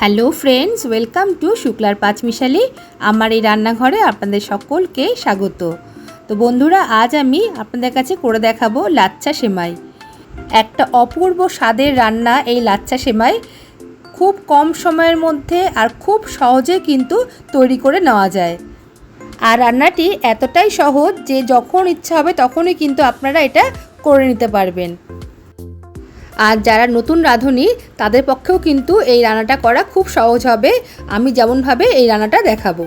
Hello friends, welcome to শুক্লার পাঁচমিশালি। আমার এই রান্নাঘরে আপনাদের সকলকে স্বাগত। তো বন্ধুরা, আজ আমি আপনাদের কাছে করে দেখাবো লাচ্চা সেমাই। একটা অপূর্ব স্বাদের রান্না এই লাচ্চা সেমাই। খুব কম সময়ের মধ্যে আর খুব সহজে কিন্তু তৈরি করে নেওয়া যায়। আর রান্নাটি এতটাই সহজ যে যখন ইচ্ছা হবে তখনই কিন্তু আপনারা এটা করে নিতে পারবেন। আর যারা নতুন রাঁধুনি, তাদের পক্ষেও কিন্তু এই রান্নাটা করা খুব সহজ হবে। আমি যেমনভাবে এই রান্নাটা দেখাবো।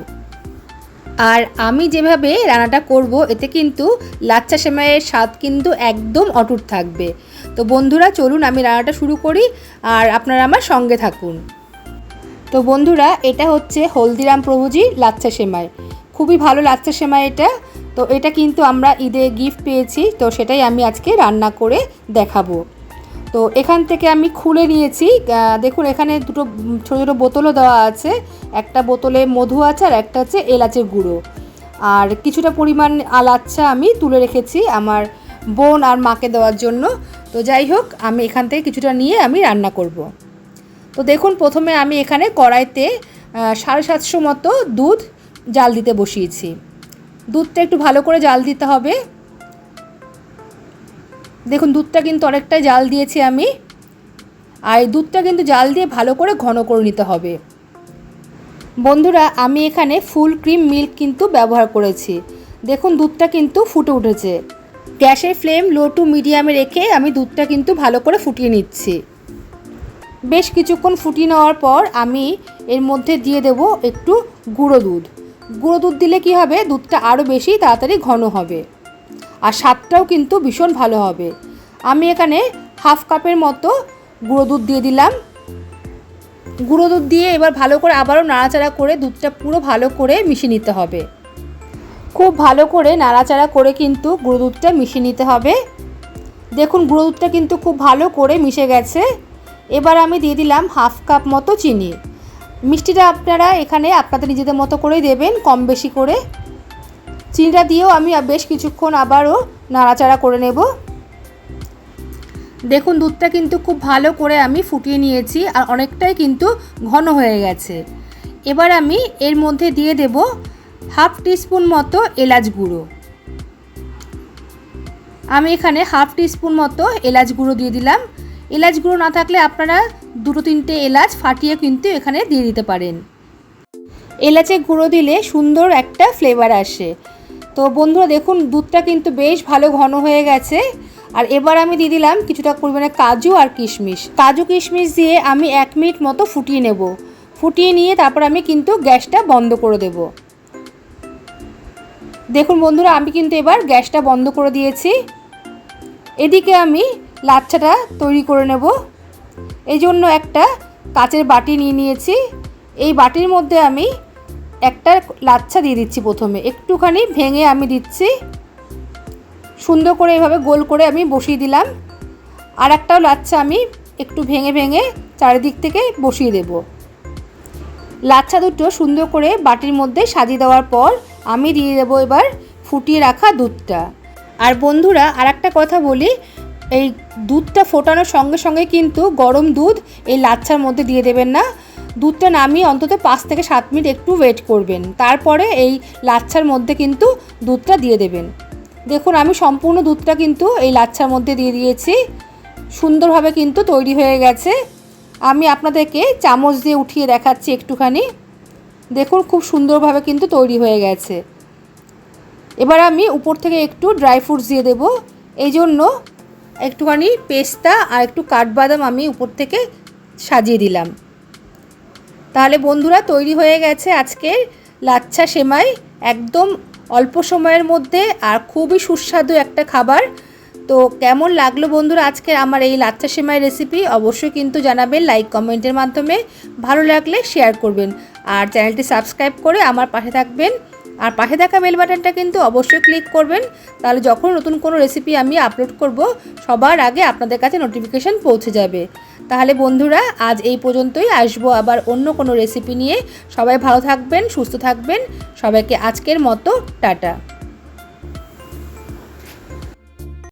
আর আমি যেভাবে রান্নাটা করব, এতে কিন্তু লাচ্চা সেমাইয়ের স্বাদ কিন্তু একদম অটুট থাকবে। তো বন্ধুরা, চলুন আমি রান্নাটা শুরু করি আর আপনারা আমার সঙ্গে থাকুন। তো বন্ধুরা, এটা হচ্ছে হলদিরাম প্রভুজি লাচ্চা সেমাই। খুবই ভালো লাচ্চা সেমাই এটা। তো এটা কিন্তু আমরা ঈদে গিফট পেয়েছি, তো সেটাই আমি আজকে রান্না করে দেখাবো। তো এখান থেকে আমি খুলে নিয়েছি। দেখুন, এখানে দুটো, ছোটো ছোটো বোতলও দেওয়া আছে। একটা বোতলে মধু আছে আর একটা হচ্ছে এলাচের গুঁড়ো। আর কিছুটা পরিমাণ আলাচ্ছা আমি তুলে রেখেছি আমার বোন আর মাকে দেওয়ার জন্য। তো যাই হোক, আমি এখান থেকে কিছুটা নিয়ে আমি রান্না করব। তো দেখুন, প্রথমে আমি এখানে কড়াইতে সাড়ে সাতশো মতো দুধ জাল দিতে বসিয়েছি। দুধটা একটু ভালো করে জাল দিতে হবে। দেখুন, দুধটা কিন্তু অনেকটাই জাল দিয়েছি আমি। আর দুধটা কিন্তু জাল দিয়ে ভালো করে ঘন করে নিতে হবে। বন্ধুরা, আমি এখানে ফুল ক্রিম মিল্ক কিন্তু ব্যবহার করেছি। দেখুন, দুধটা কিন্তু ফুটে উঠেছে। গ্যাসের ফ্লেম লো টু মিডিয়ামে রেখে আমি দুধটা কিন্তু ভালো করে ফুটিয়ে নিচ্ছি। বেশ কিছুক্ষণ ফুটিয়ে নেওয়ার পর আমি এর মধ্যে দিয়ে দেব একটু গুঁড়ো দুধ। গুঁড়ো দুধ দিলে কি হবে? দুধটা আরও বেশি তাড়াতাড়ি ঘন হবে। আর স্বাদটাও কিন্তু ভীষণ ভালো হবে। আমি এখানে হাফ কাপের মতো গুঁড়ো দুধ দিয়ে দিলাম। গুঁড়ো দুধ দিয়ে এবার ভালো করে আবারও নাড়াচাড়া করে দুধটা পুরো ভালো করে মিশিয়ে নিতে হবে। খুব ভালো করে নাড়াচাড়া করে কিন্তু গুঁড়ো দুধটা মিশিয়ে নিতে হবে। দেখুন, গুঁড়ো দুধটা কিন্তু খুব ভালো করে মিশে গেছে। এবার আমি দিয়ে দিলাম হাফ কাপ মতো চিনি। মিষ্টিটা আপনারা এখানে আপনাদের নিজেদের মতো করেই দেবেন, কম বেশি করে। চিনিটা দিয়েও আমি বেশ কিছুক্ষণ আবারও নাড়াচাড়া করে নেব। দেখুন, দুধটা কিন্তু খুব ভালো করে আমি ফুটিয়ে নিয়েছি আর অনেকটাই কিন্তু ঘন হয়ে গেছে। এবার আমি এর মধ্যে দিয়ে দেব হাফ টিস্পুন মতো এলাচ গুঁড়ো। আমি এখানে হাফ টিস্পুন মতো এলাচ গুঁড়ো দিয়ে দিলাম। এলাচ গুঁড়ো না থাকলে আপনারা দুটো তিনটে এলাচ ফাটিয়ে কিন্তু এখানে দিয়ে দিতে পারেন। এলাচে গুঁড়ো দিলে সুন্দর একটা ফ্লেভার আসে। তো বন্ধুরা দেখুন, দুধটা কিন্তু বেশ ভালো ঘন হয়ে গেছে। আর এবার আমি দিয়ে দিলাম কিছুটা পরিমাণে কাজু আর কিশমিশ। কাজু কিশমিশ দিয়ে আমি এক মিনিট মতো ফুটিয়ে নেব। ফুটিয়ে নিয়ে তারপর আমি কিন্তু গ্যাসটা বন্ধ করে দেব। দেখুন বন্ধুরা, আমি কিন্তু এবার গ্যাসটা বন্ধ করে দিয়েছি। এদিকে আমি লাচ্ছাটা তৈরি করে নেব। এই জন্য একটা কাচের বাটি নিয়ে নিয়েছি। এই বাটির মধ্যে আমি একটা লাচ্ছা দিয়ে দিচ্ছি প্রথমে। একটুখানি ভেঙে আমি দিচ্ছি। সুন্দর করে এভাবে গোল করে আমি বসিয়ে দিলাম। আর একটাও লাচ্ছা আমি একটু ভেঙে ভেঙে চারিদিক থেকে বসিয়ে দেব। লাচ্ছা দুটো সুন্দর করে বাটির মধ্যে সাজিয়ে দেওয়ার পর আমি দিয়ে দেবো এবার ফুটিয়ে রাখা দুধটা। আর বন্ধুরা আর একটা কথা বলি, এই দুধটা ফোটানোর সঙ্গে সঙ্গে কিন্তু গরম দুধ এই লাচ্ছার মধ্যে দিয়ে দেবেন না। দুধটা নামিয়ে অন্তত পাঁচ থেকে সাত মিনিট একটু ওয়েট করবেন। তারপরে এই লাচ্ছার মধ্যে কিন্তু দুধটা দিয়ে দেবেন। দেখুন, আমি সম্পূর্ণ দুধটা কিন্তু এই লাচ্ছার মধ্যে দিয়ে দিয়েছি। সুন্দরভাবে কিন্তু তৈরি হয়ে গেছে। আমি আপনাদেরকে চামচ দিয়ে উঠিয়ে দেখাচ্ছি একটুখানি। দেখুন, খুব সুন্দরভাবে কিন্তু তৈরি হয়ে গেছে। এবার আমি উপর থেকে একটু ড্রাই ফ্রুটস দিয়ে দেব। এই জন্য একটুখানি পেস্তা আর একটু কাঠবাদাম আমি উপর থেকে সাজিয়ে দিলাম। তাহলে বন্ধুরা তৈরি হয়ে গেছে আজকে লাচ্ছা সেমাই একদম অল্প সময়ের মধ্যে আর খুবই সুস্বাদু একটা খাবার। তো কেমন লাগল বন্ধুরা আজকে আমার এই লাচ্ছা সেমাই রেসিপি অবশ্যই কিন্তু জানাবেন লাইক কমেন্টের মাধ্যমে। ভালো লাগলে শেয়ার করবেন। আর চ্যানেলটি সাবস্ক্রাইব করে আমার পাশে থাকবেন। আর পাশে থাকা বেল বাটনটা কিন্তু অবশ্যই ক্লিক করবেন। তাহলে যখন নতুন কোনো রেসিপি আমি আপলোড করব, সবার আগে আপনাদের কাছে নোটিফিকেশান পৌঁছে যাবে। তাহলে বন্ধুরা, আজ এই পর্যন্তই। আসব আবার অন্য কোনো রেসিপি নিয়ে। সবাই ভালো থাকবেন, সুস্থ থাকবেন। সবাইকে আজকের মতো, টাটা।